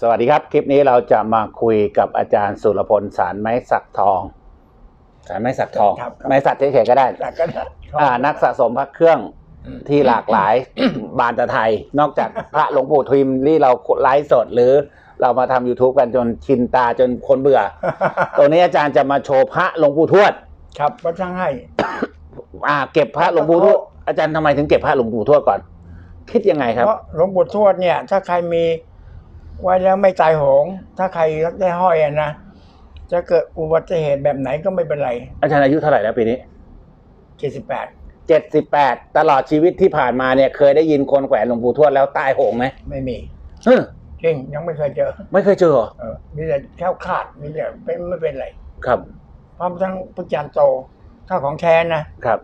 สวัสดีครับ คลิปนี้เราจะมาคุยกับอาจารย์สุรพลสารไม้สักทอง สารไม้สักทอง ครับครับ ไม้สักเฉยๆก็ได้ จากกันนะอ่า นักสะสมพระเครื่องอืมที่หลากหลาย บานตะไทย นอกจากพระหลวงปู่ทิมที่เราไลฟ์สดหรือ เรามาทำ YouTube กันจนชินตาจนคนเบื่อ ตรงนี้อาจารย์จะมาโชว์พระหลวงปู่ทวด ครับก็ช่างให้ อ่า เก็บพระหลวงปู่ทวด อาจารย์ทำไมถึงเก็บพระหลวงปู่ทวดก่อน คิดยังไงครับ เพราะหลวงปู่ทวดเนี่ย ถ้าใครมี ไว้แล้วไม่ตายโหง ถ้าใครได้ห้อยอะนะ จะเกิดอุบัติเหตุแบบไหนก็ไม่เป็นไรอาจารย์อายุเท่าไหร่แล้วปีนี้78เจ็ดสิบแปดตลอดชีวิตที่ผ่านมาเนี่ยเคยได้ยินคนแขวนหลวงปู่ทวดแล้วตายโหงไหมไม่มีเฮ้ยจริงยังไม่เคยเจอ ไม่เคยเจอเหรอเออมีแต่แค่ขาดมีแต่เป็นไม่เป็นไรครับพร้อมทั้งพระจันทร์โตถ้าของแท้นะครับ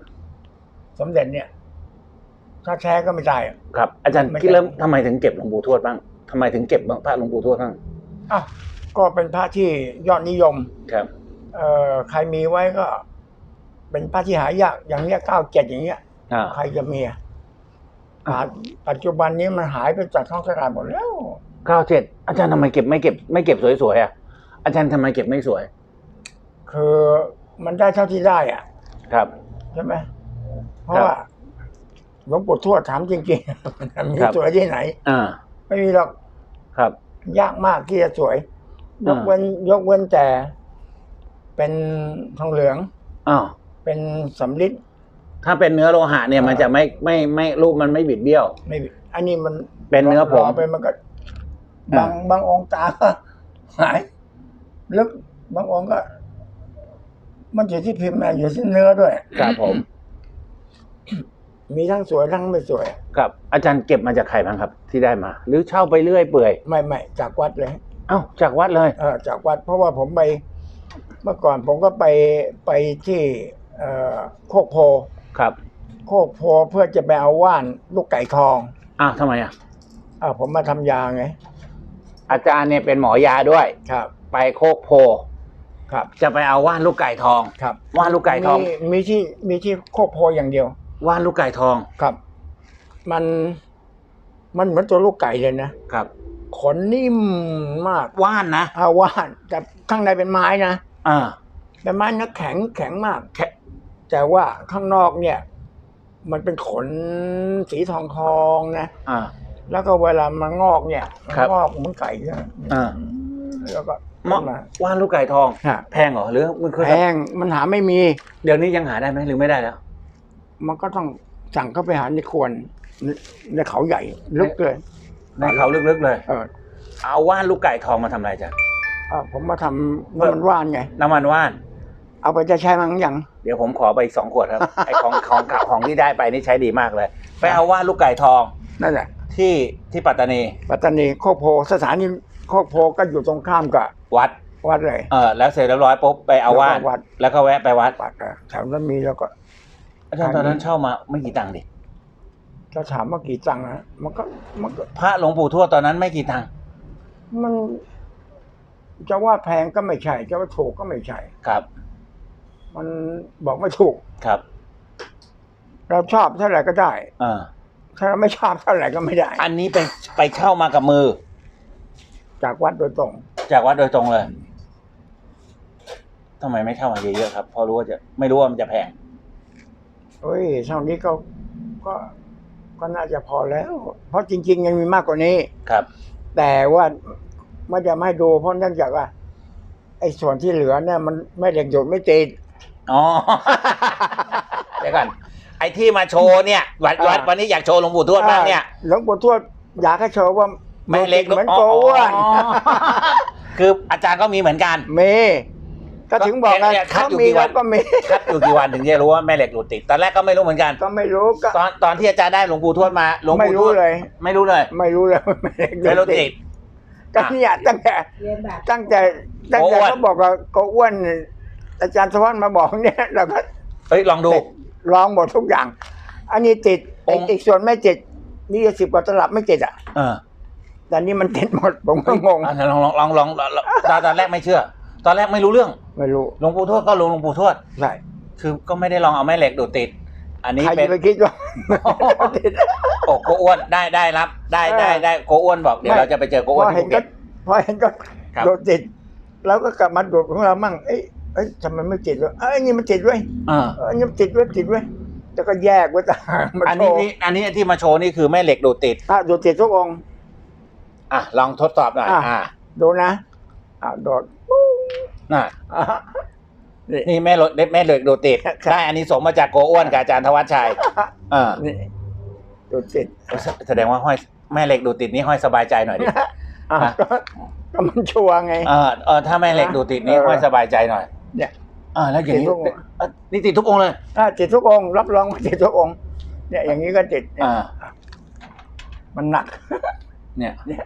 สมเด็จเนี่ย ถ้าแท้ก็ไม่ตายอะครับ อาจารย์ไม่คิดใช่ เริ่มทำไมถึงเก็บหลวงปู่ทวดบ้าง ทำไมถึงเก็บพระหลวงปู่ทวดบ้างอ้าวก็เป็นพระที่ยอดนิยม ครับ เอ่อใครมีไว้ก็ เป็นพระที่หายากอย่างเนี้ยเก้าเจ็ดอย่างเงี้ย อ่า ใครจะมีอะปัจปัจจุบันนี้มันหายไปจากท้องตลาดหมดแล้ว เก้าเจ็ดอาจารย์ทำไมเก็บไม่เก็บ ไม่เก็บสวยๆอะ อาจารย์ทำไมเก็บไม่สวย คือมันได้เท่าที่ได้อะครับ ใช่ไหมเพราะครับว่าหลวงปู่ทวดถามจริงๆมันมีครับสวยที่ไหน อ่า ไม่มีหรอก ครับ ยากมากที่จะสวยยอ่ากเว้นยกเว้นแต่ เป็นทองเหลืองอ้าวเป็นสำลิดถ้าเป็นเนื้อโลหะเนี่ยอ่ามัมันจะไม่ไม่ไม่รูปมันไม่บิดเบี้ยว ไม่อันนี้มันเป็นเนื้อผงรไปมันก็อ่าบางบางองค์ตาก็หายลึกบางองค์ก็ มันอยู่ที่พิมพ์นะอยู่ที่เนื้อด้วย ครับผม มีทั้งสวยทั้งไม่สวย ครับ อาจารย์เก็บมาจากใครบ้างครับ ที่ได้มา หรือเช่าไปเรื่อยเปื่อยไม่ไม่จากวัดเลย เอ้าจากวัดเลย เออจากวัดเพราะว่าผมไป เมื่อก่อนผมก็ไปไปที่เอ่อโคกโพ ครับ โคกโพเพื่อจะไปเอาว่านลูกไก่ทองอ้าวทำไมอะ อ่าผมมาทำยาไงอาจารย์เนี่ยเป็นหมอยาด้วย ครับ ไปโคกโพ ครับจะไปเอาว่านลูกไก่ทอง ครับว่านลูกไก่ทอง มีมีที่มีที่โคกโพอย่างเดียว ว่านลูกไก่ทองครับ มันมันเหมือนตัวลูกไก่เลยนะครับ ขนนิ่มมากว่านนะอาว่านแต่ข้างในเป็นไม้นะอ่าเป็นไม้นะแข็งแข็งมากแค่แต่ว่าข้างนอกเนี่ย มันเป็นขนสีทองทองๆนะอ่าแล้วก็เวลามันงอกเนี่ยมันครับงอกเหมือนไก่นะอ่าแล้วก็เหมาะขึ้นมาว่านลูกไก่ทองฮะแพงเหรอหรือมันเคยแพงมันหาไม่มี เดี๋ยวนี้ยังหาได้ไหมหรือไม่ได้แล้ว มันก็ต้องสั่งเข้าไปหาในควรในในเขาใหญ่ลึกเลยในเขาลึกๆเลย เออเอาว่านลูกไก่ทองมาทำอะไรจ๊ะอ่าผมมาทำน้ำมันว่านไง น้ำมันว่าน เอาไปจะใช้มั้งยังเดี๋ยวผมขอไปอีกสองขวดครับ ไอของของของของที่ได้ไปนี่ใช้ดีมากเลย ไปเอาว่านลูกไก่ทองนั่นแหละที่ที่ปัตตานีปัตตานีโคกโพสถานีโคกโพก็อยู่ตรงข้ามกับวัด วัดเลย เออแล้วเสร็จเรียบร้อยปุ๊บไปเอาว่าน แล้วก็วัด แล้วก็แวะไปวัด วัดอะแถวนั้นมีแล้วก็ อาจารย์ตอนนั้นเช่ามาไม่กี่ตังค์ดิจะถามว่ากี่ตังค์นะมันก็มันก็ พระหลวงปู่ทวดตอนนั้นไม่กี่ตังค์มันจะว่าแพงก็ไม่ใช่ จะว่าถูกก็ไม่ใช่ ครับ มันบอกไม่ถูก ครับ เราชอบเท่าไหร่ก็ได้เออถ้าเราไม่ชอบเท่าไหร่ก็ไม่ได้ อันนี้ไปไปเช่ามากับมือ จากวัดโดยตรง จากวัดโดยตรงเลยทำไมไม่เช่ามาเยอะๆครับเพราะรู้ว่าจะไม่รู้ว่ามันจะแพง เฮ้ยเท่านี้ก็ก็ก็น่าจะพอแล้ว เพราะจริง ๆ ยังมีมากกว่านี้ ครับ แต่ว่าไม่จะไม่ให้ดู เพราะเนื่องจากว่า ไอ้ส่วนที่เหลือเนี่ย มันไม่เหล็กหยดไม่ติด อ๋อ เดี๋ยวก่อนไอ้ที่มาโชว์เนี่ยวัดวัดอ่าวันนี้อยากโชว์หลวงปู่ทวดบ้างเนี่ยหลวงปู่ทวดอยากให้โชว์ว่าแม่เล็กเหมือนโกอ้วนอ๋อคืออาจารย์ก็มีเหมือนกันเม ก็ถึงบอกไงเนี่ยคัดเขาอยู่มีกี่วันแล้วก็มี คัดอยู่กี่วันถึงจะรู้ว่าแม่เหล็กหลุดติดตอนแรกก็ไม่รู้เหมือนกัน ก็ไม่รู้ก็ตอนตอนที่อาจารย์ได้หลวงปู่ทวดมาหลวงไม่ปู่ทรู้วดเลย ไม่รู้เลยไม่รู้เลยว่าแม่เล็กไม่รู้ติด ก็เนี่ยตั้งแต่ เรียนแบบตั้งแต่ตั้งแต่โกอ้วน เขาบอกว่าโกอ้วน อาจารย์สวัสดิ์มาบอกเนี่ยเราก็เฮ้ยลองดูติดลองหมดทุกอย่าง อันนี้ติดองค์ อีกส่วนไม่ติดนี่สิบกว่าตลับไม่ติดอะเออแต่นี่มันติดหมดผมก็งง อะลองลองลองลองลองตอนตอนแรกไม่เชื่อ ตอนแรกไม่รู้เรื่องไม่รู้หลวงปู่ทวดก็รู้หลวงปู่ทวดใช่คือก็ไม่ได้ลองเอาแม่เหล็กดูดติด อันนี้ใครเป็จะนไปคิดว่าติดโอ้โกอ้วนได้ได้รับ ได้ได้ได้โกอ้วนบอกเดี๋ยวไม่ เราจะไปเจอโกพอ้วนอเห็ที่นภูก็เก็ต พอเห็นก็ครับ โดดติดเราก็กลับมาโดดของเรามั่งเอ้ยเอ้ยทำไมไม่ติดวะเอ้ยอันนี้มันติดไว้ยเออเอ้ยอันนี้มันติดไว้ยติดไว้ยแล้วก็แยกไว้ต่างหากมาอันโชนี้ว์นี่อันนี้ที่มาโชว์นี่คือแม่เหล็กดูดติดอะโดดติดทุกองค์ อะลองทดสอบหน่อยอะ อ่า ดูนะอะโดด น่ะอะนี่ นี่แม่เหล็กแม่เหล็กดูดติดครับ ได้อันนี้สงส์มาจากโกอ้วนกับอาจารย์ธวัชชัยเออนี่โดดติดแสดงว่าห้อยแม่เหล็กดูดติดนี่ห้อยสบายใจหน่อยดิ อะอะ ก็ก็มันชัวร์ไง เออเออถ้าแม่เหล็กดูดติดนี่เออห้อยสบายใจหน่อยเนี่ยอ่าแล้วอย่างนี้ติดทุกองค์ เอ่อนี่ติดทุกองค์เลยถ้าติดทุกองค์รับรองว่าติดทุกองค์เนี่ยอย่างนี้ก็ติดเนี่ยอ่ามันหนัก เนี่ยเนี่ย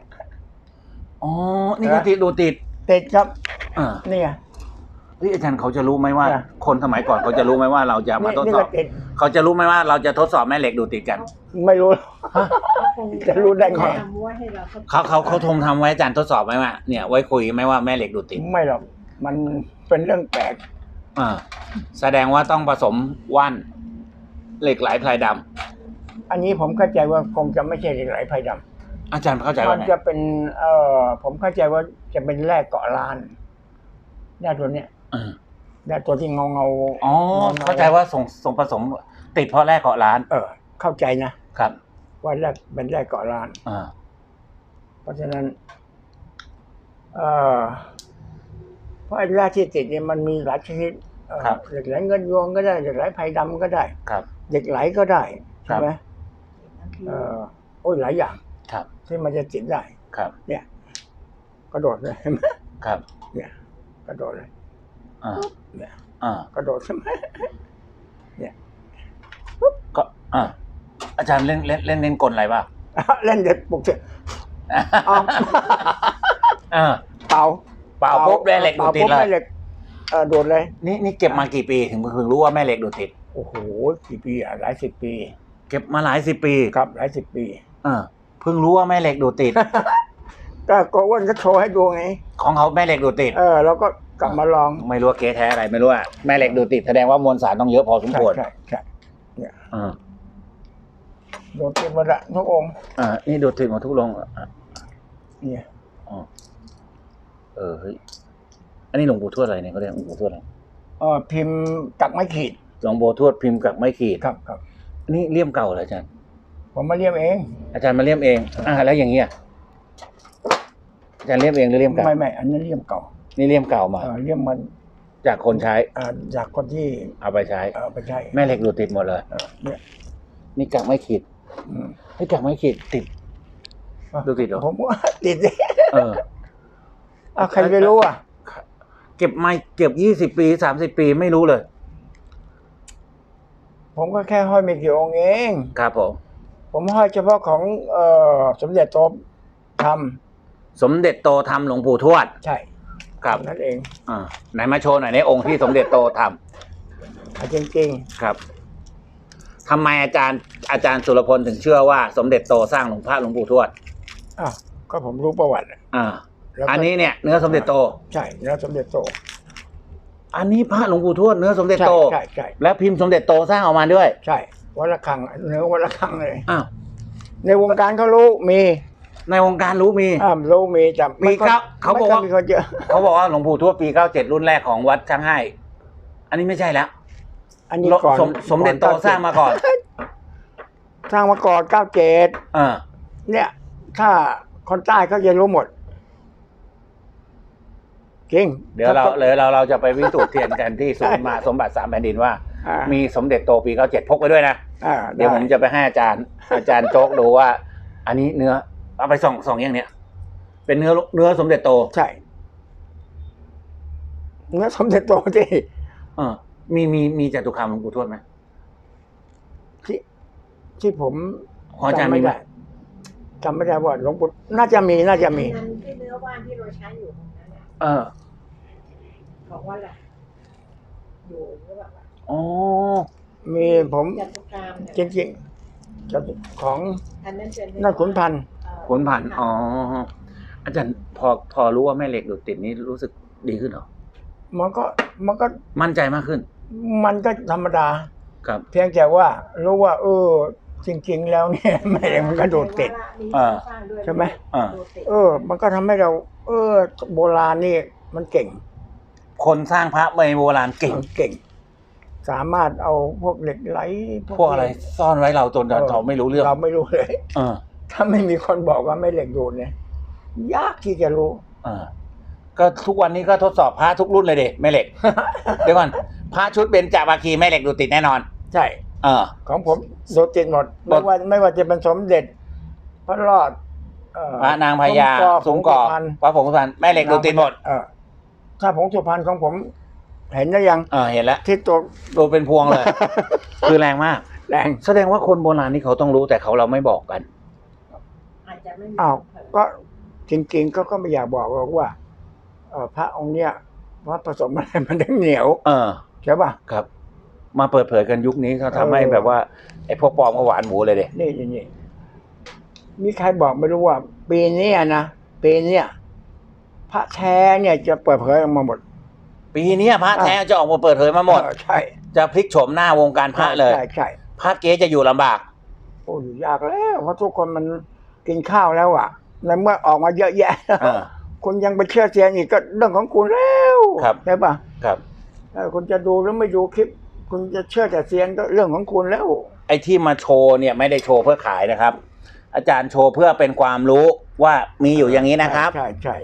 อ๋อนี่ก็ติดดูดติด ติดครับ อ่านี่ไงเฮ้ยอาจารย์เขาจะรู้ไหมว่า อะ คนสมัยก่อนเขาจะรู้ไหมว่าเราจะมานี่ทดนี่สอก็บ ติดเขาจะรู้ไหมว่าเราจะทดสอบแม่เหล็กดูดติดกันไม่รู้ จะรู้ได้ไง ทำไว้ให้เราเขาเขาเขาทงทำไว้อาจารย์ทดสอบไหมว่าเนี่ยไว้คุยไหมว่าแม่เหล็กดูดติดไม่หรอก มันเป็นเรื่องแปลกอ่าแสดงว่าต้องผสมว่านเหล็กไหลพลายดำอันนี้ผมเข้าใจว่าคงจะไม่ใช่เหล็กไหลไฟดอาจารย์เข้าใจำมัว่านไงจะเป็น เอ่อผมเข้าใจว่าจะเป็นแร่เกาะลาน แร่ตัวเนี้ยอืมแร่ตัวที่เงาเงาๆอ๋องๆเข้าใจว่าส่งส่งผสม ติดเพราะแรกเกาะร้าน เออ เข้าใจนะครับ ว่าแร่เป็นแร่เกาะลานอ่าเพราะฉะนั้นเอ่อเพราะไอ้แร่ที่ติดเนี่ยมันมีหลายชนิดเอ่อเหล็กไหลเงินยวงก็ได้เหล็กไหลไฟดำก็ได้ครับเหล็กไหลก็ได้ครัใช่บไหมเอ่อโอ้ยหลายอย่าง ครับที่มันจะติดได้ครับ เนี่ยกระโดดเลยเห็นไหมครับ เนี่ย กระโดดเลยอ่าเนี่ยอ่ากระโดดใช่ไหมก็อ่าอาจารย์เล่นเล่นเล่นเล่นกลอะไรบ้างเล่นเด็ดปลุกเสร็จเอาอ่าเป่าเป่าปุ๊บแม่เหล็กดูดติดป่าปุ๊บเลแม่ยเหล็กเอ่อโดดเลย นี่นี่เก็บมากี่ปีถึงถึงรู้ว่าแม่เหล็กดูดติดโอ้โหกี่ปีอะหลายสิบปี เก็บมาหลายสิบปีครับหลายสิบปีอ่าเพิ่งรู้ว่าแม่เหล็กดูดติด ก็โกอ้วนก็โชว์ให้ดูไง ของเขาแม่เหล็กดูดติด เออเราก็กลับมาลองไม่รู้ว่าเก๊แท้อะไรไม่รู้อะแม่เหล็กดูดติดแสดงว่ามวลสารต้องเยอะพอสมใช่ควรใช่ใช่อ่าโดดติดหมดละทุกองค์อ่านี่ดูดติดหมดทุกลงอะเนี่ยอ๋อเออเฮ้ยอันนี้หลวงปู่ทวดอะไรเนี่ยเขาเรียกหลวงปู่ทวดอะไรเออพิมพ์ตักไม้ขีดหลวงปู่ทวดพิมพ์กับไม้ขีดครับครับอันนี่เลี่ยมเก่าเหรออาจารย์ผมมาเรียมเอง อาจารย์มาเลี่ยมเองอ่าแล้วอย่างเงี้ย อาจารย์เลี่ยมเองหรือเลี่ยมเก่าไม่ไม่อันนั้นเรียมเก่านี่เลี่ยมเก่ามา เออเรียมมันจากคนใช้เอ่อจากคนที่เอาไปใช้ เออไปใช้แม่เหล็กดูดติดหมดเลย เออเนี่ยนี่กักไม้ขีดอืม นี่กักไม้ขีดติดดูติดเหรอผมว่า ติดสิเออ อะใครไปรู้อะเก็บไม้เก็บยี่สิบปีสามสิบปีไม่รู้เลย ผมก็แค่ห้อยไม่กี่องค์เอง ครับผม ผมห้อยเฉพาะของเอ่อสมเด็จโตท สมเด็จโตทำหลวงปู่ทวดำใช่ครับนั่นเองอ่าไหนมาโชว์หน่อยในองค์ที่สมเด็จโตทำอะจริงครับทำไมอาจารย์อาจารย์สุรพลถึงเชื่อว่า สมเด็จโตสร้างหลวงพระหลวงปู่ทวดๆอ้าวก็ผมรู้ประวัติอะอ่าแล้วก็อันนี้เนี่ยเนื้อสมเด็จโต ใช่แล้วสมเด็จโตอันนี้พระหลวงปู่ทวดเนื้อสมเด็จใช่โต ใช่ใช่และพิมพ์สมเด็จโตสร้างออกมาด้วยใช่วัดละคังเนื้อวัดละคังเลย อ้าวในวงการเขารู้มี ในวงการรู้มี อ่ารู้มีแต่มีครับเขาบอกว่าไม่ค่ยมีคนเยอะ เขาบอกว่าหลวงปู่ทวดปี97รุ่นแรกของวัดช่างให้ อันนี้ไม่ใช่แล้ว อันนี้ก่อนสมสมเด็จโตก่อนสร้างมาก่อน สร้างมาก่อนเก้าเจ็ดเออ เนี่ย ถ้าคนใต้เขาจะรู้หมดจริงเดี๋ยวเราเดี๋ยวเราเราจะไปวิสูจน์เทียนกันที่ศูนย์มาสมบัติสามแผ่นดินว่าอ่ามีสมเด็จโตปี97พกไปด้วยนะอ่าเดี๋ยวผมจะไปให้อาจารย์ อาจารย์โจ๊กดูว่า อันนี้เนื้อ เอาไปส่องส่องอย่างเนี้ยเป็นเนื้อเนื้อสมเด็จโตใช่เนื้อสมเด็จโตที่เออ มีมีมีจตุคามหลวงปู่ทวดไหมที่ที่ผมของอาจารย์จำมีไม่ไหมได้จำไม่ได้ว่าหลวงปู่น่าจะมีน่าจะมีนั้นที่เนื้อว่านที่เราใช้อยู่ตรงนั้นน่ะเออของว่าอะไรอยู่หรือเปล่าอ๋อมีผมจัตุคามเนี่ยจริงๆจะของ อันนั้นเป็นนั่นขุนพันธ์เอ่อ ขุนผันอ๋ออาจารย์พอพอรู้ว่าแม่เหล็กดูดติดนี้รู้สึกดีขึ้นเหรอมันก็มันก็มั่นใจมากขึ้น มันก็ธรรมดา ครับ เพียงแต่ว่ารู้ว่า เออ จริง ๆ แล้วเนี่ยแม่เหล็กมันก็โดดติด อ่า ใช่ไหมอ่าโดดติดเออ มันก็ทำให้เรา เออ โบราณนี่มันเก่ง คนสร้างพระในโบราณเก่งเก่งสามารถเอาพวกเหล็กไหล พวกอะไรซ่อนไว้เราจนเราไม่รู้เรื่อง เราไม่รู้เลยเออ ถ้าไม่มีคนบอกว่าไม่เหล็กดูดเนี่ย ยากที่จะรู้เออก็ทุกวันนี้ก็ทดสอบพระทุกรุ่นเลยเด็แม่เหล็ก เดี๋ยวก่อนพระชุดเบญจภาคีแม่เหล็กดูติดแน่นอน ใช่ เออ ของผมโดดติดหมดโดไม่ดว่าไม่ว่าจะเป็นสมเด็จ พระรอดเอ่อพระนางพญาผสูงสุกอบพรรณพระผงสุพรรณแม่เหล็กดูติดหมดเออถ้าผงสุพรรณของผม เห็นหรือยังเออเห็นแล้วที่ตัวดูเป็นพวงเลย คือแรงมาก แรงแสดงว่าคนโบราณนี่เขาต้องรู้แต่เขาเราไม่บอกกันอาจจะ ไม่มีอ้าวก็จริงๆก็ก็ไม่อยากบอกหรอกว่าเอ่อพระองค์เนี้ยว่าผสมอะไรมันถึงเหนียวเออ ใช่ป่ะ ครับ มาเปิดเผยกันยุคนี้เขาทำให้เออ แบบว่าไอ้พวกปลอมก็หวานหมูเลยเด็นี่นี่นี่มีใครบอกไม่รู้ว่า ปีเนี้ยนะปีเนี้ยพระแท้เนี่ยจะเปิดเผยออกมาหมด ปีเนี้ยพระแท้จะออกมาเปิดเผยมาหมด เออใช่จะพลิกโฉมหน้าวงการพระเลยใช่ใช่พระเก๊จะอยู่ลำบาก โอ้ยยากแล้วเพราะทุกคนมัน กินข้าวแล้วอะในเมื่อออกมาเยอะแยะแล้วเออคุณยังไปเชื่อเสียงอีกก็เรื่องของคุณแล้วครับใช่ป่ะครับเออคุณจะดูหรือไม่ดูคลิป คุณจะเชื่อแต่เสียงก็เรื่องของคุณแล้ว ไอ้ที่มาโชว์เนี่ยไม่ได้โชว์เพื่อขายนะครับ อาจารย์โชว์เพื่อเป็นความรู้ว่ามีอยู่อย่างนี้นะครับ ใช่ใช่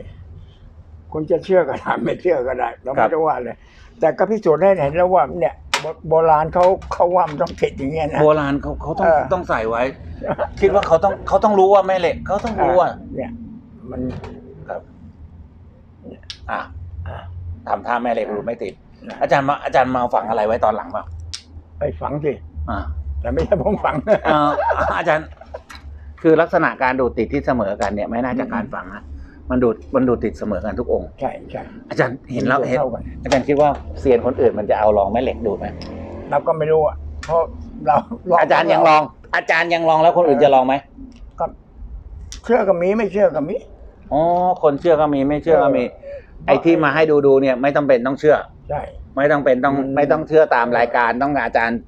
คุณจะเชื่อก็ได้ไม่เชื่อก็ได้เราครัไม่บได้ว่าเลยแต่ก็พิสูจน์ได้เห็นแล้วว่าเนี่ย โบโบราณเขาเขาว่ามันต้องผิดอย่างเงี้ยนะ โบราณเขาเขาต้องเออ ต้องใส่ไว้ คิดว่าเขาต้องเขาต้องรู้ว่าแม่เหล็กเขาต้องรู้ว่าเนี่ย มันครับอะอะทำท่าแม่เหล็กรู้ไม่ติดนะอาจารย์มาอาจารย์มาฝังอะไรไว้ตอนหลังเปล่าไปฝังสิอ่าแต่ไม่ใช่ผมฝังเอ่ออาจารย์ คือลักษณะการดูดติดที่เสมอกันเนี่ยไม่น่าจะการฝังนะ มันดูดมันดูดติดเสมอกันทุกองค์ ใช่ใช่อาจารย์เห็นแล้วเห็นเท่ากันอาจารย์คิดว่าเซียนคนอื่นมันจะเอาลองแม่เหล็กดูดไหมเราก็ไม่รู้อะเพราะเราลอาจารย์ยังลอง อาจารย์ยังลองแล้วคนอื่นจะลองไหมก็เชื่อก็มีไม่เชื่อก็มีอ๋อคนเชื่อก็มีไม่เชื่อก็มีเออไอ้ที่มาให้ดูดูเนี่ย ไม่ต้องเป็นต้องเชื่อใช่ไม่ต้องเป็นต้องอืมไม่ต้องเชื่อตามรายการต้องอาจารย์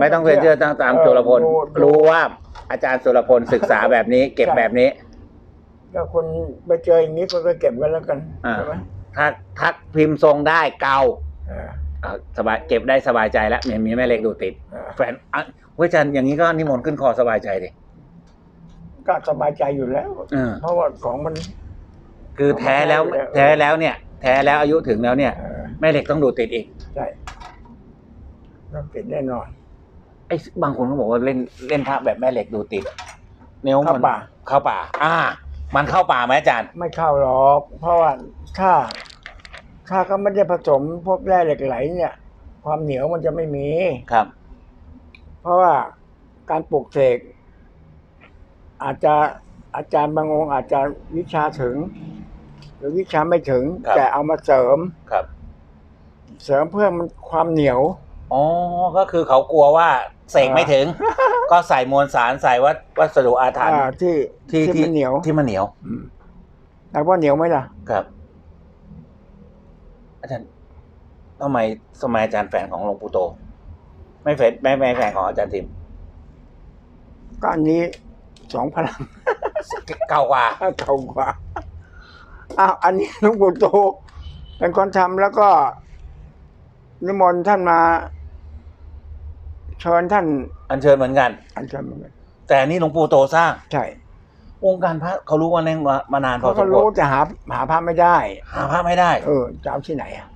ไม่ต้องเป็นเชื่อตามตามเออจุลพลดูดูรู้ว่าอาจารย์สุรพลศึกษาแบบนี้ เก็บใช่แบบนี้ ถ้าคุณไปเจออย่างนี้คุณก็เก็บไว้แล้วกันอ่า ใช่ไหมถ้าทักพิมพ์ทรงได้เกาเอออะสบายเก็บได้สบายใจแล้วมีมีแม่เหล็กดูติด เออแฟนอะเว้ยอาจารย์อย่างนี้ก็นิมนต์ขึ้นคอสบายใจดิก็สบายใจอยู่แล้ว เออ เพราะว่าของมัน คือแท้แล้วเอามาแท้แท้อยู่แล้วแล้วเนี่ย แท้แล้วอายุถึงแล้วเนี่ย เออแม่เหล็กต้องดูติดอีกใช่ต้องติดแน่นอนไอ้บางคนเขาบอกว่าเล่นเล่นพระแบบแม่เหล็กดูติดเนี่ยเข้ามันป่า เข้าป่า อ่า มันเข้าป่าไหมอาจารย์ ไม่เข้าหรอก เพราะว่าถ้า ถ้าเขาไม่ได้ผสมพวกแร่เหล็กไหลเนี่ย ความเหนียวมันจะไม่มี ครับ เพราะว่าการปลูกเสกอาจจะอาจารย์บางองค์อาจจะวิชาถึง หรือวิชาไม่ถึง ครับ แต่เอามาเสริม ครับ เสริมเพื่อมันความเหนียว อ๋อ ก็คือเขากลัวว่า เสกไม่ถึง ก็ใส่มวลสารใส่วัสวัสดุอาถรรพ์อ่าที่ที่ที่มันเหนียวที่มันเหนียวอืมแต่ว่าเหนียวไหมล่ะครับ อาจารย์ทำไมสมัยอาจารย์แฟนของหลวงปู่โต ไม่แฟนไม่ไม่แฟนของอาจารย์ทิมก็อันนี้สองพลังเก่ากว่าเก่ากว่าอ้าวอันนี้หลวงปู่โต เป็นคนทำแล้วก็นิมนต์ท่านมา เชิญท่านอันเชิญเหมือนกัน อันเชิญเหมือนกันแต่อันนี้หลวงปู่โตสร้างใช่วงการพระเขารู้ว่าแน่งมามานานพอเขาสก็มครู้วรแต่หาหาพระไม่ได้ หาพระไม่ได้ เออจะเอาที่ไหนอะ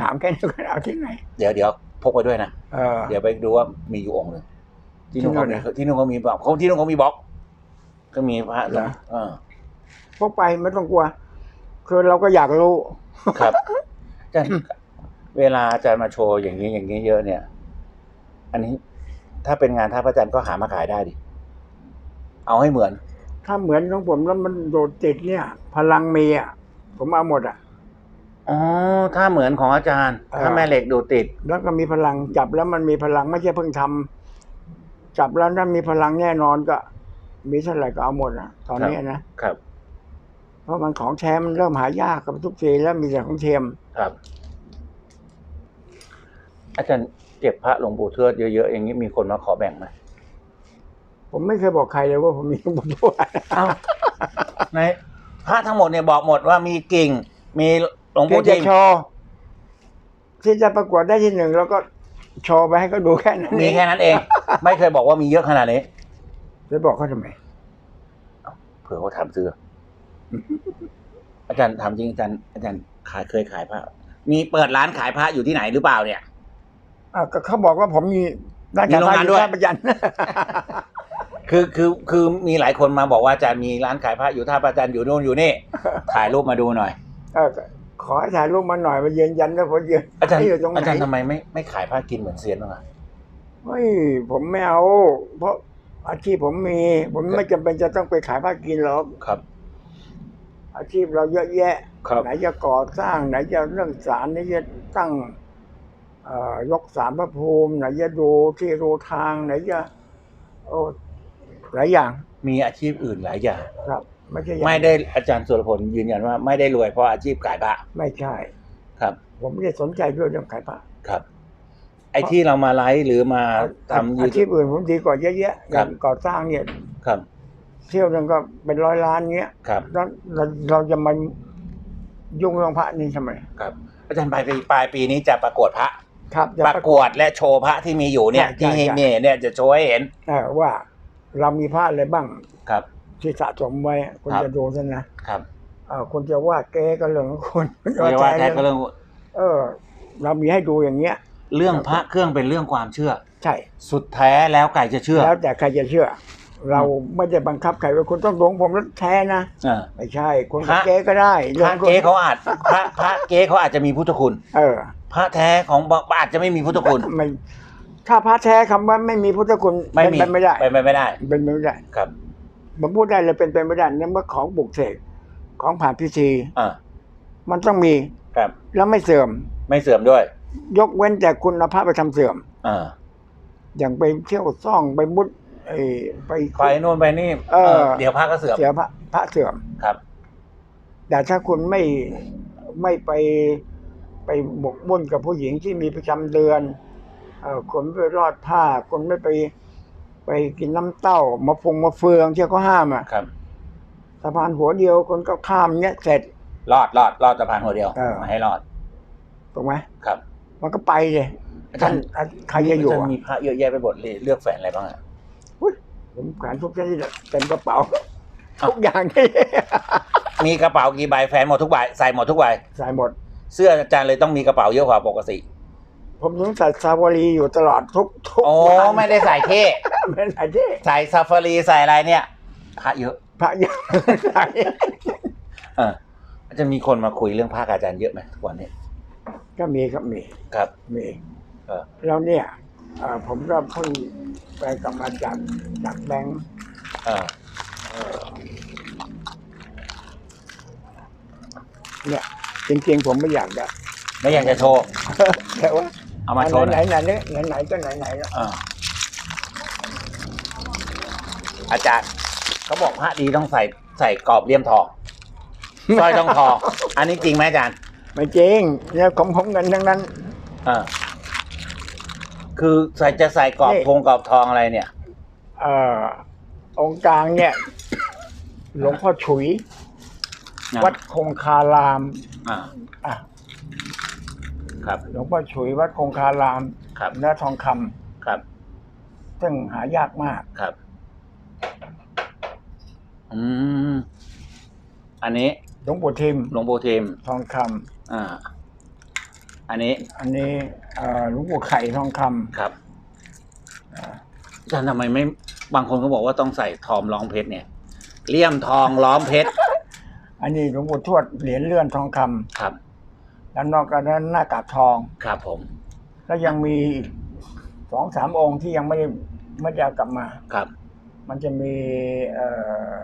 ถามแค่นี้ก็เอาที่ไหน เดี๋ยวเดี๋ยวพกไปด้วยนะ เออ เดี๋ยวไปดูว่ามีอยู่องค์หนึ่งที่นู่นเขาที่มีนู่นนะที่นู่นเขามีบอกเขาที่นู่นเขามีบล็อก ก็มีพระเหรอ เออพวกไปไม่ต้องกลัว คือเราก็อยากรู้ ครับอาจารย์เวลาอาจารย์มาโชว์อย่างนี้อย่างนี้เยอะเนี่ย อันนี้ ถ้าเป็นงานท่าพระจันทร์ก็หามาขายได้ดิ เอาให้เหมือน ถ้าเหมือนของผมแล้วมันโดดติดเนี่ย พลังมีอะผมเอาหมดอะ อ๋อ ถ้าเหมือนของอาจารย์เออถ้าแม่เหล็กดูดติด แล้วก็มีพลังจับแล้วมันมีพลังไม่ใช่เพิ่งทำจับแล้วนั่นมีพลังแน่นอนก็ มีเท่าไหร่ก็เอาหมดอะ ตอนนี้นะครับ เพราะมันของแท้มันเริ่มหายากกับทุกทีแล้วมีแต่ของเทียมครับ อาจารย์ เก็บพระหลวงปู่ทวดเยอะๆอย่างนี้มีคนมาขอแบ่งไหมผมไม่เคยบอกใครเลยว่าผมมีหลวงปู่ทวดเอ้าในพระทั้งหมดเนี่ยบอกหมดว่ามีกิ่ง มีหลวงเพียปู่งแต่ทิมโชว์ที่จะประกวดได้ที่หนึ่งแล้วก็โชว์ไปให้เขาดูแค่นั้นมีแค่นั้นเอง ไม่เคยบอกว่ามีเยอะขนาดนี้ จะบอกเขาทำไม เผื่อเขาถามซื้อ อาจารย์ถามจริงอาจารย์อาจารย์ขายเคยขายพระมีเปิดร้านขายพระอยู่ที่ไหนหรือเปล่าเนี่ย อะก็เขาบอกว่าผมมีร้านมีโรงงานด้วยขายผ้าอท่าประจัน คือคือคือมีหลายคนมาบอกว่าอาจารย์มีร้านขายพระอยู่ท่าประจันอยู่โน่นอยู่นี่ ถ่ายรูปมาดูหน่อย เออขอให้ถ่ายรูปมาหน่อยมายืนยันว่าผมยืนอาจารย์อยู่ตรงไหนอาจารย์ทำไมไม่ไม่ขายผ้ากินเหมือนเซียนบ้างอะเฮ้ยผมไม่เอา เพราะอาชีพผมมี ผมไม่จำเป็นจะต้องไปขายผ้ากินหรอกครับ อาชีพเราเยอะแยะ ครับ ไหนจะก่อสร้างไหนจะเรื่องสารไหนจะตั้งเอ่อ ยกสารพระภูมิ ไหนจะดูที่รูทาง ไหนจะโอ้หลายอย่างมีอาชีพอื่นหลายอย่าง ครับ ไม่ใช่อย่างไม่ได้อาจารย์สุรพลยืนยันว่าไม่ได้รวยเพราะอาชีพขายพระไม่ใช่ ครับ ผมไม่ได้สนใจด้วยเรื่องขายผ้าครับ ไอ้ที่เรามาไลฟ์หรือมาทำยูอาชีทูพบอื่นผมดีกว่าเยอะแยะอครัย่าบงก่อสร้างเนี่ยครับ เที่ยวหนึงก็เป็นร้อยล้านเงี้ยครับแล้วเราเราจะมายุ่งเรื่องพระนี่ทำไมครับ อาจารย์ปลายปีปลายปีนี้จะประกวดพระ ครับจะประกวดและโชว์พระที่มีอยู่เนี่ย ใช่ที่ใช่ เนี่ยเนี่ยจะโชว์ให้เห็น เออว่าเรามีพระอะไรบ้างครับ ที่สะสมไว้คุณครับ จะดูซะนะครับเออคุณจะว่าเก๊ก็เรื่องของคุณคุณจะไม่ว่าว่าแท้แท้ก็เรื่องเออ เรามีให้ดูอย่างเงี้ย เรื่องพระเครื่องเป็นเรื่องความเชื่อ ใช่ สุดแท้แล้วไก่จะเชื่อแล้วแต่ใครจะเชื่อ เราไม่ได้บังคับใครว่าคุณต้องหลงผมแล้วแท้นะอ่า ไม่ใช่คุณพระ เก๊ก็ได้พรื่ระองคุณเก๊เขาอาจพระพระเก๊เขาอาจจะมีพุทธคุณ เออ พระแท้ของบางอาจจะไม่มีพุทธคุณไม่ถ้าพระแท้คำว่าไม่มีพุทธคุณไม่มีเป็นไปไม่ได้เป็นไปไม่ได้ เป็นไปไม่ได้ครับผมพูดได้เลยเป็นไปไม่ได้นั่นเมื่อของบุกเสกของผ่านพิธีอ่ามันต้องมีครับ แล้วไม่เสื่อม ไม่เสื่อมด้วย ยกเว้นแต่คุณเอาพระไปทำเสื่อมอ่าอย่างไปเที่ยวซ่องไปมุดไอ้ไปไปโน่นไปนี่เออเออเดี๋ยวพระก็เสื่อมเสียพระพระเสื่อมครับ แต่ถ้าคุณไม่ไม่ไป ไปหมกมุ่นกับผู้หญิงที่มีประจำเดือนเออคนไม่ไปรอดผ้า คนไม่ไปไปกินน้ำเต้ามาฟงมาเฟืองที่เขาห้ามอะครับสะพานหัวเดียวคนก็ข้ามเงี้ยเสร็จ รอดรอดรอดสะพานหัวเดียวเออมาให้รอดถูกไหมครับ มันก็ไปเลยอาจารย์ท่านใครจะอยู่อาจารอะย์มีพระเยอะแยะไปหมดเลยเลือกแฝนอะไรบ้างอะอุ๊ยผมแขวนทุกชนิดอะเต็มกระเป๋าอ้าวทุกอย่างที่มีกระเป๋ากี่ใบแฝนหมดทุกใบใส่หมดทุกใบใส่หมด เสื้ออาจารย์เลยต้องมีกระเป๋าเยอะกว่าปกติผมต้องใส่ซาวารีอยู่ตลอดทุกทุกโอ้วันไม่ได้ใส่เท่ไม่ใส่ที่ใส่ซาฟารีใส่อะไรเนี่ยพระเยอะพระยังใส่เอออาจจะมีคนมาคุยเรื่องพระกับอาจารย์เยอะไหมทุกวันนี้ก็มีครับมีครับมีเออแล้วเนี่ยเอ่อผมก็เพิ่งไปกลับมาจากจากแบงค์เออเนี่ย จริงๆผมไม่อยากจะไม่อยากจะโชว์ แต่ว่าเอามาโชว์หไหนน่อยไหนไหนไหนไหนๆก็ไหนไหนๆแล้วเอออาจารย์เขาบอกพระดีต้องใส่ใส่กรอบเลี่ยมทองสร้อยต้องทองอันนี้จริงไหมอาจารย์ไม่จริงเนี่ยของผมเงินทั้งนั้นเออคือใส่จะใส่กรอบนี่ทงกรอบทองอะไรเนี่ย เอ่อองค์กลางเนี่ย หลวงพ่อฉุย วัดคงคารามอ่าอะครับ หลวงพ่อฉุยวัดคงคารามครับ เนื้อทองคำครับ ซึ่งหายากมาก ครับ อืม อันนี้หลวงปู่ทิมหลวงปู่ทิมทองคำอ่า อันนี้อันนี้เอ่อหลวงปู่ไข่ทองคำครับอาจารย์ทำไมไม่ บางคนก็บอกว่าต้องใส่ทองล้อมเพชรเนี่ย เลี่ยมทองล้อมเพชร อันนี้หลวงปู่ทวดเหรียญเลื่อนทองคำครับด้านนอกก็ด้านหน้ากากทอง ครับผมแล้วยังมีอีกสองสามองค์ที่ยังไม่ได้ไม่ได้เอากลับมา ครับมันจะมีเอ่อ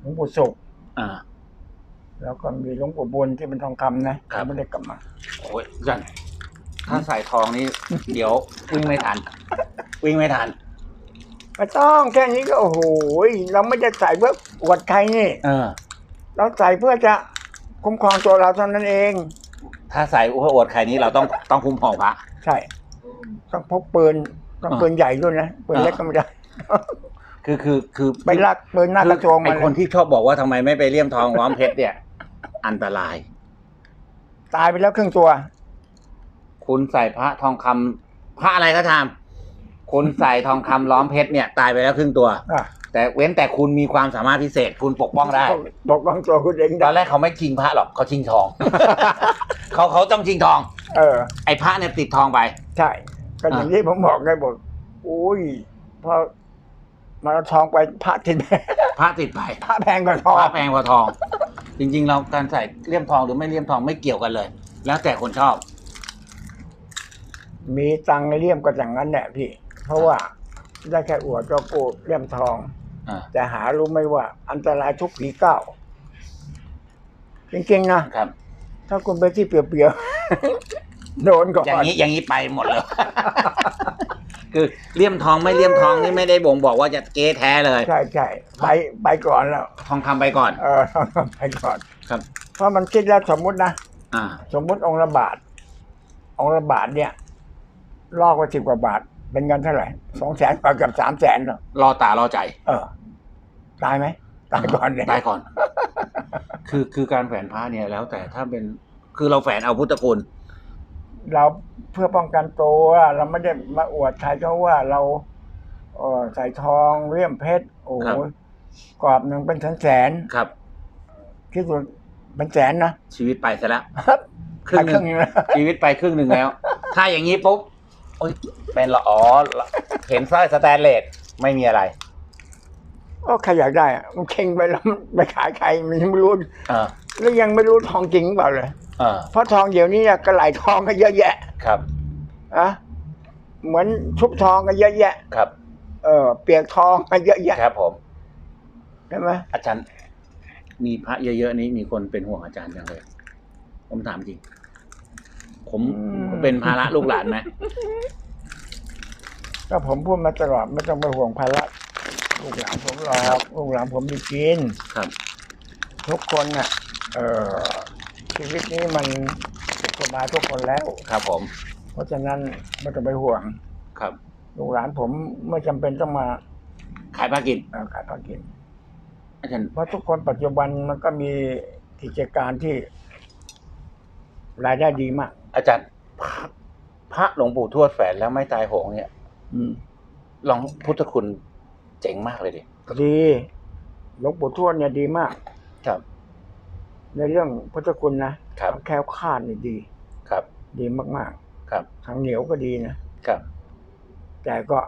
หลวงปู่สุขอ่า แล้วก็มีหลวงปู่บุญที่เป็นทองคำนะครับ ยังไม่ได้กลับมา โอ้ยอาจารย์ถ้าใส่ทองนี่ เดี๋ยววิ่งไม่ทัน วิ่งไม่ทัน ไม่ต้องแค่นี้ก็โอ้โหเราไม่ได้ใส่เพื่ออวดใครนี่เออ เราใส่เพื่อจะคุ้มครองตัวเราเท่านั้นเอง ถ้าใส่อุปอวดใครนี้เราต้องต้องคุ้มครองพระ ใช่ ต้องพกปืนต้องอ่าปืนใหญ่ด้วยนะปืนเล็กก็ไม่ได้ คือคือคือไปลากปืนหน้ากระโจมไอมาคนที่ชอบบอกว่าทำไมไม่ไปเลี่ยมทองล้อมเพชรเนี่ย อันตราย ตายไปแล้วครึ่งตัว คุณใส่พระทองคำพระอะไรก็ตาม คุณใส่ทองคำล้อมเพชรเนี่ยตายไปแล้วครึ่งตัว อะแต่เว้นแต่คุณมีความสามารถพิเศษคุณปกป้องได้ ปกป้องตัวคุณเองตอได้นแรกเขาไม่ชิงพระหรอกเขาชิงทอง เขาเขาต้องชิงทอง เออ ไอ้พระเนี่ยติดทองไป ใช่ก็อย่างที่ผมบอกไงบอกอุ้ยพอมาเอาทองไปพระทิน พระติดไปพระแพงกว่าทองพระแพงกว่าทอง จริง ๆ เราการใส่เลี่ยมทองหรือไม่เลี่ยมทองไม่เกี่ยวกันเลย แล้วแต่คนชอบ มีตังค์เลี่ยมก็อย่างนั้นแหละพี่ เพราะว่าได้แค่อวดเจ้าปูเลี่ยมทอง อ่าแต่หารู้ไหมว่า อันตรายทุกผีก้าวจริงๆนะ ครับ ถ้าคุณไปที่เปรียวๆ โดนก่อน อย่างนี้อย่างนี้ไปหมดเลย คือเลี่ยมทองไม่เลี่ยมทองนี่ไม่ได้บ่งบอกว่าจะเก๊แท้เลย ใช่ใช่ไปไปก่อนแล้ว ทองคำไปก่อน เออ ไปก่อน ครับ เพราะมันคิดแล้วสมมุตินะ อ่า สมมุติองค์ละบาท องค์ละบาทเนี่ยลอกไปสิบกว่าบาท เป็นเงินเท่าไหร่สองแสนกว่าเกับสามแสนหรอรอตารอใจ เออ ตายไหมตายก่อนเลยตายก่อน คือคือการแฝนพระเนี่ยแล้วแต่ถ้าเป็นคือเราแฝนเอาพุทธคุณเราเพื่อป้องกันตัวเราไม่ได้มาอวดใครเขาว่าเราเออใส่ทองเลี่ยมเพชรโอ้โหกรอบหนึ่งเป็นแสนแสนครับๆคิดว่าเป็นแสนนะชีวิตไปซะแล้วคไปรึ่งหครึ่นึ่งงนึงนะชีวิตไปครึ่งหนึ่งแล้ว ถ้าอย่างนี้ปุ๊บ โอ๊ยเป็นละอ๋อเห็นสร้อยสแตนเลสไม่มีอะไรก็ใครอยากได้อะมันเข่งไปแล้วมันไปขายใครมันยังไม่รู้เออแล้วยังไม่รู้ทองจริงเปล่าเลยเออเพราะทองเดี๋ยวนี้เนี่ยกระไหลทองก็เยอะแยะครับอะเหมือนชุบทองก็เยอะแยะ ครับเออเปียกทองก็เยอะแยะครับผม ใช่ไหมอาจารย์ มีพระเยอะๆนี้มีคนเป็นห่วงอาจารย์จังเลย ผมถามจริง ผมเป็นภาระลูกหลานไหมก็ผมพูดมาตลอดไม่ต้องไปห่วงภาระลูกหลานผมหรอกลูกหลานผมมีกินครับ ทุกคนน่ะ เออชีวิตนี้มันสบายทุกคนแล้ว ครับผม เพราะฉะนั้นไม่ต้องไปห่วงครับ ลูกหลานผมไม่จำเป็นต้องมาขายพระกินเอ่อขายผ้ากิน อาจารย์เพราะทุกคนปัจจุบันมันก็มีกิจการที่รายได้ดีมาก อาจารย์พระพระหลวงปู่ทวดแฝนแล้วไม่ตายโหงเนี่ย อืมลองพุทธคุณเจ๋งมากเลยดิดีหลวงปู่ทวดเนี่ยดีมาก ครับ ในเรื่องพุทธคุณนะครับแคล้วคลาดนี่ดี ครับ ดีมากครับๆทางเหนียวก็ดีนะครับ แต่ก็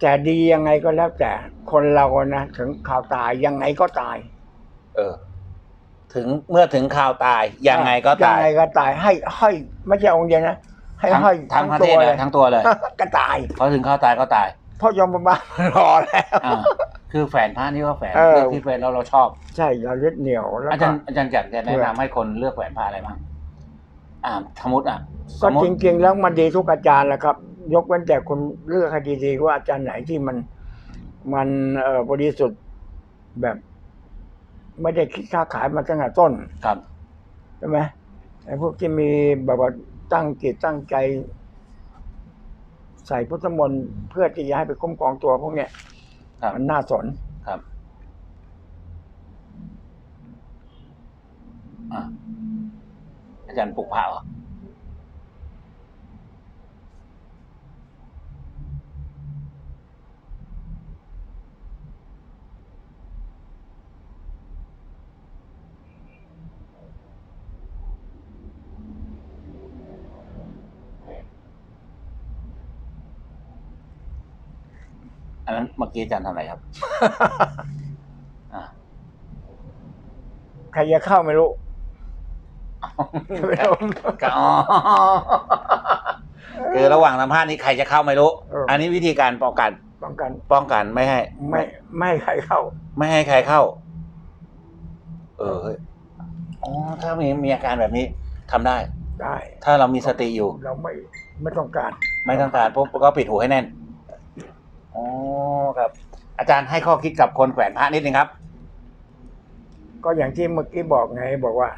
แต่ดียังไงก็แล้วแต่ คนเราอะนะถึงข่าวตายยังไงก็ตาย เออ ถึงเมื่อถึงข่าวตายยังไงก็ยัตางยไงก็ตายให้ให้ไม่ใช่องค์เดียวนะให้ทั้งให้ทั้งประเทศตัวเลยทั้งตัวเลยก็ตายพอถึงข่าวตายก็ตายเพราะยมบาลรอแล้วอ่าคือแฝนพระนี่ก็แฝนเออเลือกที่แฝนแล้วเราชอบ ใช่เรายึดเหนี่ยวแล้วอาก็จารย์อาจารย์อยากจะแนะเพื่อนำให้คนเลือกแหวนผ้าอะไรบ้างอ่าสมมติอะสก็มมติจริงๆแล้วมันดีทุกอาจารย์แหละครับ ยกเว้นแต่คุณเลือกให้ดีๆว่าอาจารย์ไหนที่มันมันเอ่อบริสุทธิ์แบบ ไม่ได้คิดค้าขายมาตั้งแต่ต้นครับใช่ไหมไอ้พวกที่มีแบบว่าตั้งจิตตั้งใจ ใส่พุทธมนต์เพื่อที่จะให้ไปคุ้มครองตัวพวกเนี้ยครับมันน่าสนครับอะอาจารย์ปลูกผ้าเหรอ อันนั้นเมื่อกี้อาจารย์ทำอะไรครับ อ่าใครจะเข้าไม่รู้ไม่รู้ ก็อ๋อคือระหว่างสัมภาษณ์นี้ใครจะเข้าไม่รู้ เอออั อันนี้วิธีการป้องกัน ป้องกันป้องกันไม่ให้ ไม่ไม่ให้ใครเข้า ไม่ให้ใครเข้า เออเฮ้ยอ๋อ ถ้ามีมีอาการแบบนี้ทำได้ ได้ ถ้าเรามีสติอยู่ เราไม่ไม่ต้องการ ไม่ต้องการปุ๊บก็ปิดหูให้แน่น อ๋อครับ อาจารย์ให้ข้อคิดกับคนแขวนพระนิดนึงครับ ก็อย่างที่เมื่อกี้บอกไงบอกว่า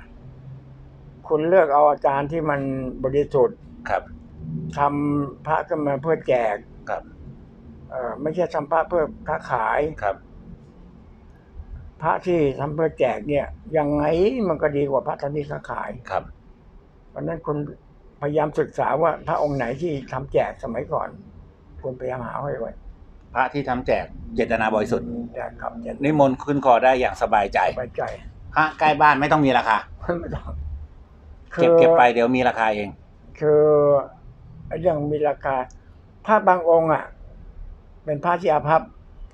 คุณเลือกเอาอาจารย์ที่มันบริสุทธิ์ครับทำพระขึ้นมาเพื่อแจกครับ เออไม่ใช่ทำพระเพื่อค้าขายครับ พระที่ทำเพื่อแจกเนี่ยยังไงมันก็ดีกว่าพระทำที่ค้าขายครับเพราะฉะนั้นคุณพยายามศึกษาว่าพระองค์ไหนที่ทำแจกสมัยก่อนคุณพยายามหาไว้ไว้ พระที่ทำแจกเจตนาบริสุทธิ์แจกครับแจกนิมนต์ขึ้นคอได้อย่างสบายใจสบายใจพระใกล้บ้านไม่ต้องมีราคา ไม่ต้องเก็บเก็บไปเดี๋ยวมีราคาเอง คือไอ้เรื่องมีราคาพระบางองค์อะ เป็นพระที่อาภัพ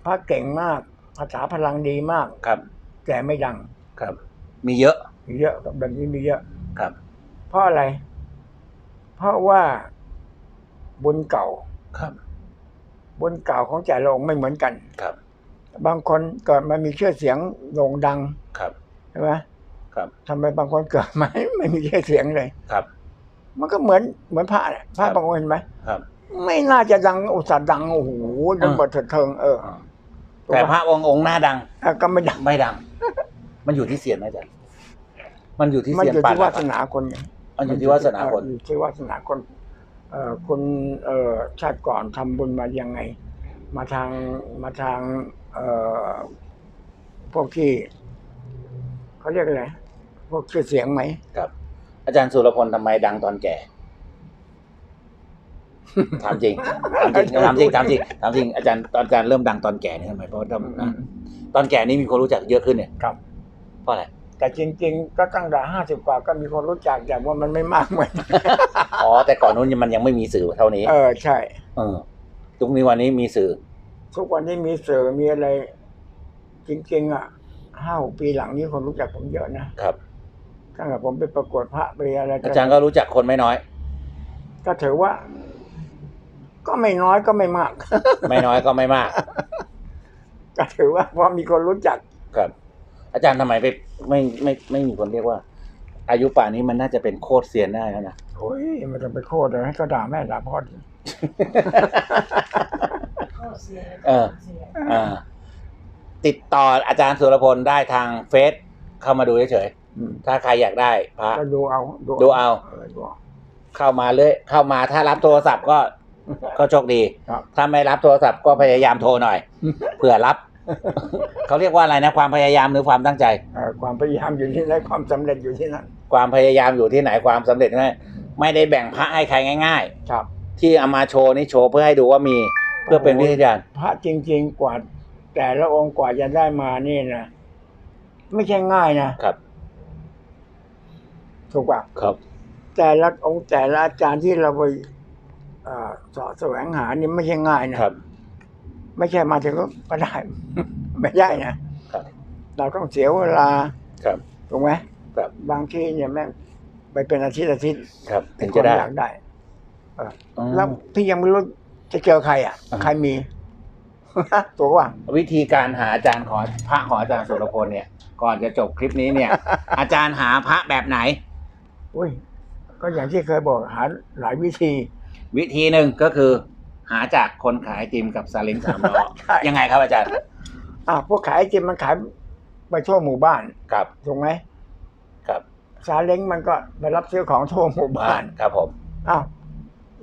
พระเก่งมาก ภาษาพลังดีมาก ครับ แต่ไม่ดัง ครับ มีเยอะ มีเยอะแบบนี้มีเยอะ ครับ เพราะอะไร เพราะว่าบุญเก่า ครับ บุญเก่าของแต่ละองค์ไม่เหมือนกันครับ บางคนเกิดมามีชื่อเสียงโด่งดังครับใช่ไหมครับทำไมบางคนเกิดมาไม่มีชื่อเสียงเลยครับ มันก็เหมือนเหมือนพระเนี่ยพระครับบางองค์เห็นไหมครับ ไม่น่าจะดังอุตส่าห์ดังโอ้โหดังอ่าบดเถิดเทิงเอออ่าแต่พระองค์องค์หน้าดังอะก็ไม่ดังไม่ดัง มันอยู่ที่เสียนไหมอาจารย์มันอยู่ที่มันเสียนอยู่ปาที่นวาสนาคนไงมันอยู่ที่วาสนาคนเอออยู่ที่วาสนาคนเอ่อ คุณเอ่อชาติก่อนทำบุญมายังไง มาทางมาทางเอ่อพวกที่เขาเรียกอะไรพวกชื่อเสียงไหมครับ อาจารย์สุรพลทำไมดังตอนแก่ถามจริงถามจริงถามจริงถามจริงถามจริงอาจารย์ตอนอาจารย์เริ่มดังตอนแก่นี่ทำไมเพราะว่าตอนตอนแก่นี่มีคนรู้จักเยอะขึ้นเนี่ยครับเพราะอะไร แต่จริง ๆ ก็ตั้งแต่ห้าสิบกว่าก็มีคนรู้จักแต่ว่ามันไม่มากเหมือนอ๋อ แต่ก่อนนู้นมันยังไม่มีสื่อเท่านี้ เออใช่เออทุกนี้วันนี้มีสื่อ ทุกวันนี้มีสื่อมีอะไร จริง ๆ อะห้าหกปีหลังนี้คนรู้จักผมเยอะนะครับตั้งแต่ผมไปประกวดพระไปอะไรอาจารย์ก็รู้จักคนไม่น้อย ก็ถือว่า ก็ไม่น้อยก็ไม่มาก ไม่น้อยก็ไม่มาก ก็ถือว่าเพราะมีคนรู้จักครับ อาจารย์ทำไมไปไม่ไม่ไม่มีคนเรียกว่า อายุป่านนี้มันน่าจะเป็นโคตรเซียนได้แล้วนะ โอ้ยมันจะไปโคตรเลยให้ก็ด่าแม่ด่าพ่อดิข้อเสียเออเสียอ่า ติดต่ออาจารย์สุรพลได้ทางเฟซเข้ามาดูเฉยอืมๆถ้าใครอยากได้พระ ก็ดูเอาดูเอา ดูเอา เข้ามาเลย เข้ามาถ้ารับโทรศัพท์ก็ก็โชคดี ครับถ้าไม่รับโทรศัพท์ก็พยายามโทรหน่อย เผื่อรับ เขาเรียกว่าอะไรนะความพยายามหรือความตั้งใจ เอ่อความพยายามอยู่ที่ไหนความสำเร็จอยู่ที่นั่นความพยายามอยู่ที่ไหนความสำเร็จนั่นไม่ได้แบ่งพระให้ใครง่าย ครับ ๆ ที่เอามาโชว์นี่โชว์เพื่อให้ดูว่ามีเพื่อเป็นวิทยาทานพระจริง ๆ กว่า แต่ละองค์กว่าจะได้มานี่นะไม่ใช่ง่ายนะครับ ถูกป่ะครับ แต่ละองค์แต่ละอาจารย์ที่เราไปเอ่อเสาะแสวงหานี่ไม่ใช่ง่ายนะครับ ไม่ใช่มาถึงก็ก็ได้ ไม่ได้นะครับเราต้องเสียเวลาครับถูกไหมครับบางที่เนี่ยแม่งไปเป็นอาทิตย์อาทิตย์ครับถึงจะได้คนอยากได้อ๋อแล้วพี่ยังไม่รู้จะเจอใครอะอ่าใครมีตัวว่าวิธีการหาอาจารย์ขอพระของอาจารย์สุรพลเนี่ย ก่อนจะจบคลิปนี้เนี่ย อาจารย์หาพระแบบไหนอุ้ยก็อย่างที่เคยบอกหาหลายวิธี วิธีหนึ่งก็คือ หาจากคนขายไอติมกับซาเล้งสามล้อใช่ ยังไงครับอาจารย์อะพวกขายไอติมมันขายไปทั่วหมู่บ้านครับถูกไหมครับซาเล้งมันก็ไปรับซื้อของทั่วหมู่บ้านครับผม อ้าว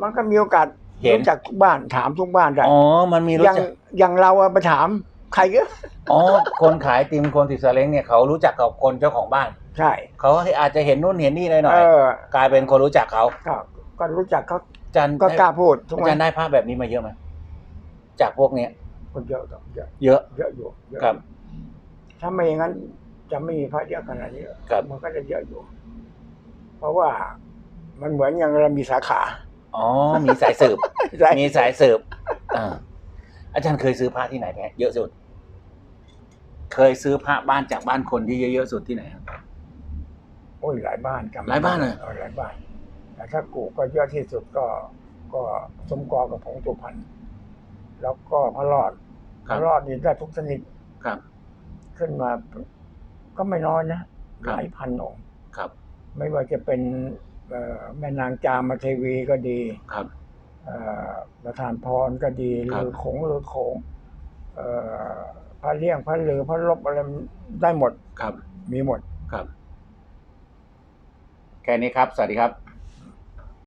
มันก็มีโอกาสเห็น รู้จักทุกบ้านถามทุกบ้านได้อ๋อมันมีรู้อย่างจักอย่างเราอะไปถามใครก็อ๋อคนขายไอติมคนติดซาเล้งเนี่ยเขารู้จักกับคนเจ้าของบ้าน ใช่ เขาอาจจะเห็นนู่นเห็นนี่หน่อยหน่อเอยอกลายเป็นคนรู้จักเขา ก็ก็รู้จักเขาอา จารย์ก็กล้าได้พูดถูกอาไหมจารย์ได้ภาพแบบนี้มาเยอะไหมจากพวกเนี้ยคนเยอะครับเยอะเยอะเยอะอยู่เยอะครับ ถ้าไม่อย่างนั้น จะไม่มีพระเยอะขนาดนี้ครับมันก็จะเยอะอยู่ เพราะว่ามันเหมือนอย่างเรามีสาขา อ๋อ มีสายสืบใช่มีสายสืบอ่าอาจารย์เคยซื้อพระที่ไหนแพงเยอะสุด เคยซื้อพระบ้านจากบ้านคนที่เยอะๆสุดที่ไหนครับโอ้ยหลายบ้านจำหลายบ้านเลยออหลายบ้าน แต่ถ้ากูก็เยอะที่สุดก็ก็สมกอกับผงสุพรรณแล้วก็พระรอดคพรับระรอดนี่ได้ทุกชนิดครับ ขึ้นมาก็ไม่น้อยนะครับหลายพันองค์ครับ ไม่ว่าจะเป็นเอ่อแม่นางจามเทวีก็ดีครับเอ่อประธานพรก็ดีคหรับรือโขงหรือโขงเอ่อพระเลี่ยงพระลือพระลบอะไรได้หมดครับ มีหมดครับ แค่นี้ครับ สวัสดีครับ